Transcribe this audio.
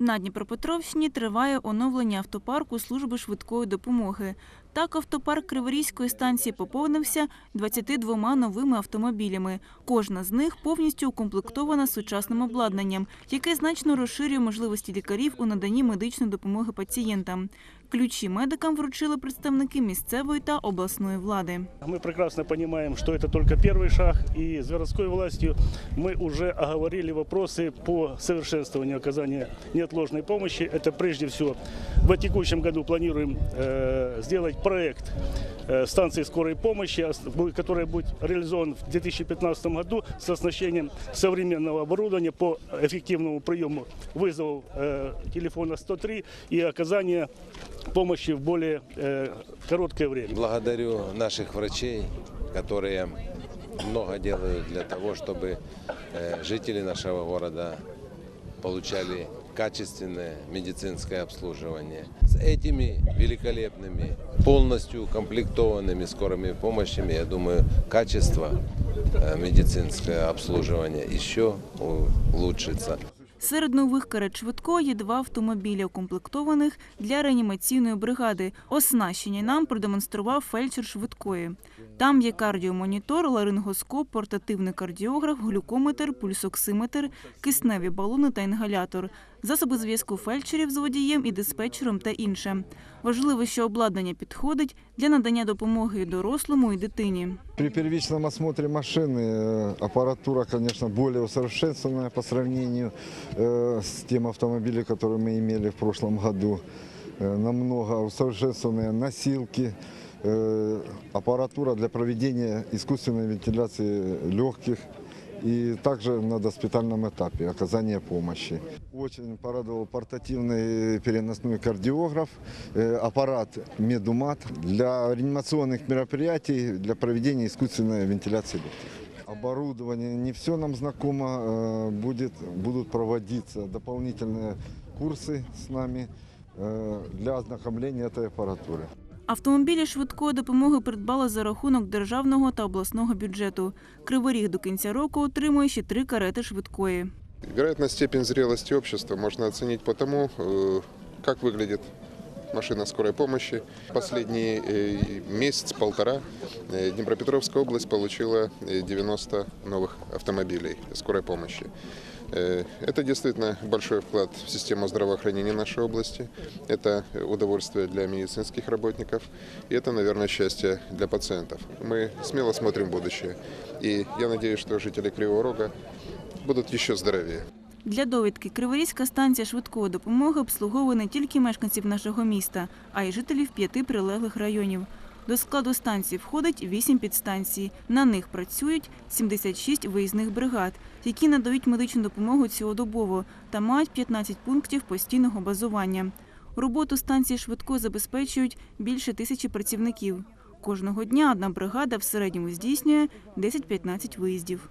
На Дніпропетровщині триває оновлення автопарку служби швидкої допомоги. Так, автопарк Криворізької станції поповнився 22 новими автомобілями. Кожна з них повністю укомплектована сучасним обладнанням, яке значно розширює можливості лікарів у наданні медичної допомоги пацієнтам. Ключі медикам вручили представники місцевої та обласної влади. Мы прекрасно понимаем, что это только первый шаг, и с городской властью мы уже оговорили вопросы по совершенствованию оказания неотложной помощи. Это прежде всего в текущем году планируем э, сделать проект э, станции скорой помощи, ос- бу- который будет реализован в 2015 году с оснащением современного оборудования по эффективному приему вызовов э, телефона 103 и оказания помощи в более э, короткое время. Благодарю наших врачей, которые много делают для того, чтобы э, жители нашего города получали качественное медицинское обслуживание. С этими великолепными, полностью укомплектованными скорыми помощями, я думаю, качество э, медицинского обслуживания еще улучшится. Серед нових карет швидкої два автомобілі, укомплектованих для реанімаційної бригади. Оснащення нам продемонстрував фельдшер швидкої. Там є кардіомонітор, ларингоскоп, портативний кардіограф, глюкометр, пульсоксиметр, кисневі балони та інгалятор, засоби зв'язку фельдшерів з водієм і диспетчером та інше. Важливо, що обладнання підходить для надання допомоги і дорослому, і дитині. При первичном осмотре машины э, аппаратура, конечно, более усовершенствованная по сравнению э, с тем автомобилем, который мы имели в прошлом году. Э, Намного усовершенствованные носилки, э, аппаратура для проведения искусственной вентиляции легких И также на доспитальном этапе оказания помощи. Очень порадовал портативный переносной кардиограф, э, аппарат Медумат для реанимационных мероприятий для проведения искусственной вентиляции легких. Оборудование не все нам знакомо, э, будет, будут проводиться дополнительные курсы с нами э, для ознакомления этой аппаратуры. Автомобілі швидкої допомоги придбали за рахунок державного та обласного бюджету. Криворіг до кінця року отримує ще три карети швидкої. Вероятно, степень зрелости общества можно оценить по тому, э, как выглядит машина скорой помощи. Последний э, месяц-полтора э, Днепропетровская область получила э, 90 новых автомобилей скорой помощи. Э, Это действительно большой вклад в систему здравоохранения нашей области. Это удовольствие для медицинских работников. И это, наверное, счастье для пациентов. Мы смело смотрим в будущее. И я надеюсь, что жители Кривого Рога будут еще здоровее. Для довідки Криворізька станція швидкої допомоги обслуговує не тільки мешканців нашого міста, а й жителів п'яти прилеглих районів. До складу станції входить 8 підстанцій. На них працюють 76 виїзних бригад, які надають медичну допомогу цілодобово та мають 15 пунктів постійного базування. Роботу станції швидко забезпечують більше тисячі працівників. Кожного дня одна бригада в середньому здійснює 10-15 виїздів.